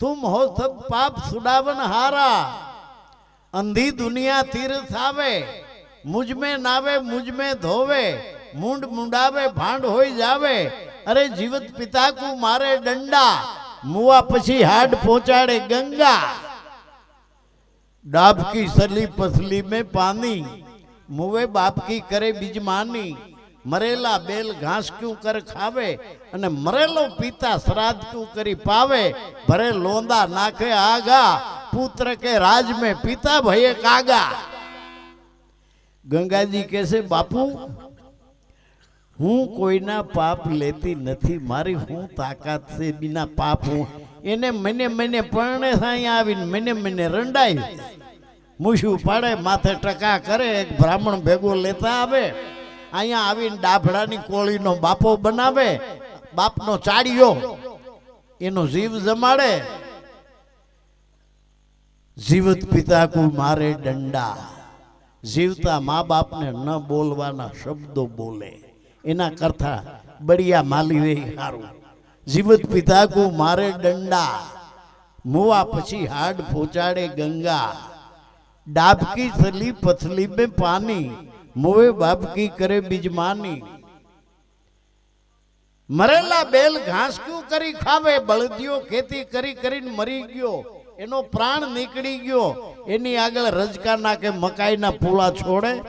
तुम हो सब पाप सुडावन हारा। अंधी दुनिया तीर सावे, मुझमें नावे, मुझमें धोवे, मुंड मुंडावे, भांड हो जावे। अरे जीवत पिता को मारे डंडा, मुआ पछी हाड पहुंचाड़े गंगा। डाब की सली पसली में पानी, मुवे बाप की करे बिजमानी મરેલા બેલ ઘાસ ક્યું કર ખાવે અને મરેલો પિતા શ્રાદ્ધ ક્યું કરી પાવે? ભરે લોંદા નાખે આગા, પુત્ર કે રાજ મે પિતા ભયે કાગા. ગંગાજી કહેશે બાપુ, હું કોઈના પાપ લેતી નથી. મારી હું તાકાત છે બીના પાપ હું. એને મને મને પરણે અહીંયા આવીને મને મને રંડાય. મૂછું પાડે, માથે ટકા કરે, એક બ્રાહ્મણ ભેગો લેતા આવે. અહીંયા આવીને ડાભડાની કોળીનો બાપો બનાવે, બાપનો ચાડિયો એનો જીવ જમાડે. જીવત પિતા કુ મારે દંડા. જીવતા મા બાપને ન બોલવાના શબ્દો બોલે. એના કરતા બળિયા માલી હારું. જીવત પિતા કુ મારે દંડા. મુવા પછી હાડ પોચાડે ગંગા. ડાબકી થલી પથલી મેં પાણી મોવે બાપકી કરે બીજમાની? મરેલા બેલ ઘાસ ક્યુ કરી ખાવે? બળદિયો ખેતી કરી કરીને મરી ગયો. એનો પ્રાણ નીકળી ગયો. એની આગળ રજકા નાખે, મકાઈના ફૂલા છોડે.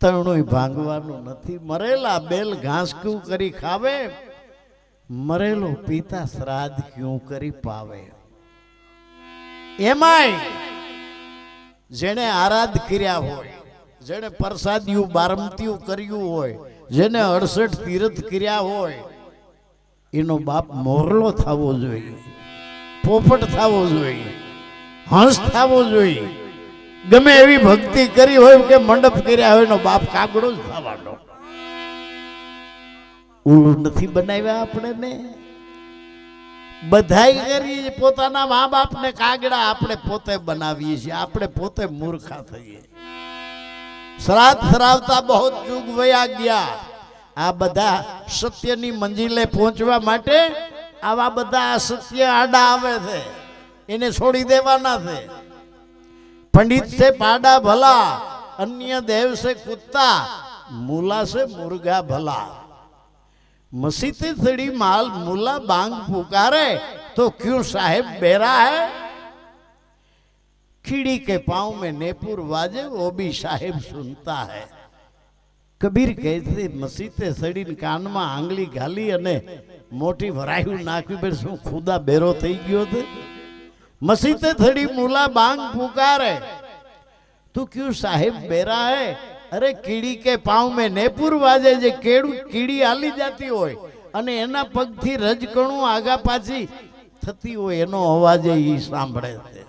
તણું ભાંગવાનું નથી. મરેલા બેલ ઘાસ ક્યુ કરી ખાવે? મરેલો પિતા શ્રાદ્ધ ક્યું કરી પાવે? એમાંય જેણે આરાધ કર્યા હોય જેણે પરસાદિયું, બારમતીયું કર્યું હોય, જેને અડસઠ તીર્થ કર્યા હોય, એનો બાપ મોરલો થવો જોઈએ, પોપટ થવો જોઈએ, હંસ થવો જોઈએ. ગમે એવી ભક્તિ કરી હોય કે મંડપ કર્યા હોય, એનો બાપ કાગડો જ થવાનો ઉલું નથી બનાવ્યા આપણે ને બધાય કરી પોતાના મા બાપને કાગડા આપણે પોતે બનાવીએ છીએ, આપણે પોતે મૂર્ખા થઈએ. શ્રાદ્ધ ધરાવતા બહુ જુગ વયા ગયા. આ બધા સત્યની મંજિલે પહોંચવા માટે આવા બધા સત્ય આડા આવે છે. એને છોડી દેવાના છે. પંડિત છે પાડા ભલા, અન્ય દેવ છે કુત્તા મૂલા છે મુર્ગા ભલા. મસીતે થડી માલ મૂલા બાંગ પુકારે, તો ક્યુ સાહેબ બેરા હૈ? खिड़ी के पांव में नेपुर वाजे वो भी साहेब सुनता है કબીર કહે છે મસીતે સડીને કાનમાં આંગળી ઘાલી અને મોટી ભરાયું નાખ્યું બે શું ખુદા બેરો થઈ ગયો છે મસીતે થડી મુલા બાંગ પુકારે તું ક્યું સાહેબ બેરા હે અરે કીડી કે પાવ મેં નેપુર વાજે જે કેડું કીડી હાલી જતી હોય અને એના પગથી રજકણું આગા પાછી થતી હોય એનો અવાજ એ સાંભળે છે